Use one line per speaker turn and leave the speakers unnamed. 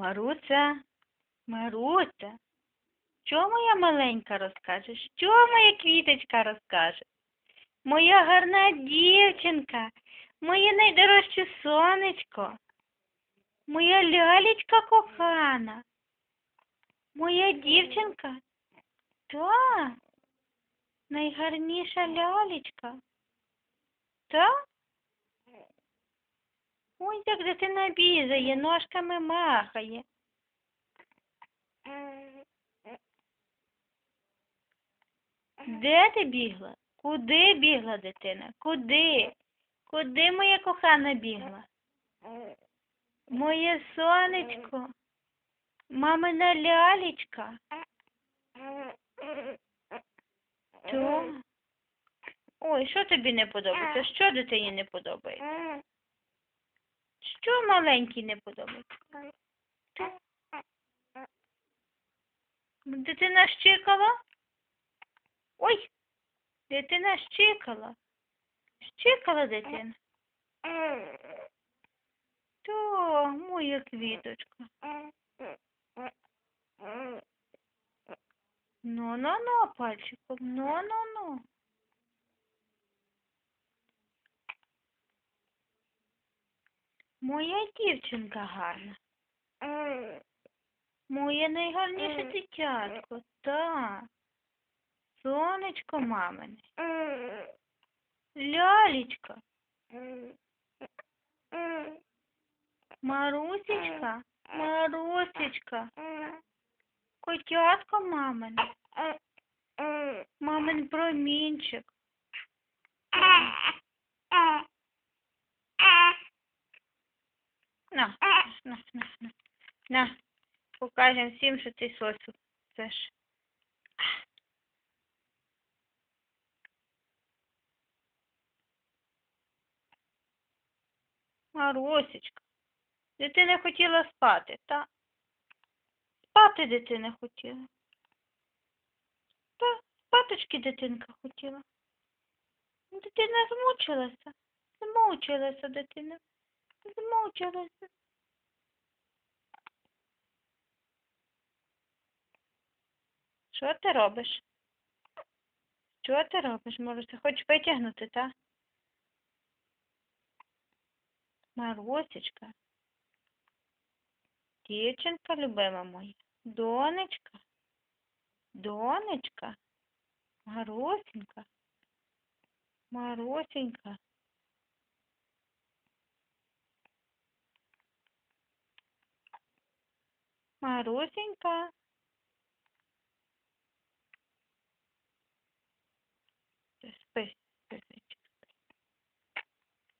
Маруся, Маруся, що моя маленька розкаже? Що моя квіточка розкаже? Моя гарна дівчинка, моє найдорожче сонечко, моя лялечка кохана, моя дівчинка, та, найгарніша лялечка. Та? Ой, як дитина бігає, ножками махає. Де ти бігла? Куди бігла дитина? Куди? Куди моя кохана бігла? Моє сонечко, мамина лялечка. То? Ой, що тобі не подобається? Що дитині не подобається? Що маленькій не подобається? Дитина щикала? Ой, дитина щикала. Щикала дитина. То, моя квіточка. Ну-ну-ну, пальчиком, ну-ну-ну. Моя дівчинка гарна. Моє найгарніше дитятко, так. Сонечко мамине. Лялечка, Марусечка, Марусечка, котятко мамине, мамин промінчик. На, на, на, на, на. Покажем всім, що ти сосу. Ж. Марусечка, дитина хотіла спати, та? Спати дитина хотіла. Та, спаточки дитинка хотіла. Дитина змучилася. Змучилася дитина. Змучилася. Що ти робиш? Що ти робиш, Маруся? Хочеш витягнути, та? Марусечка. Дівчинка любима моя. Донечка. Донечка. Марусенька. Марусенька. Марусенька.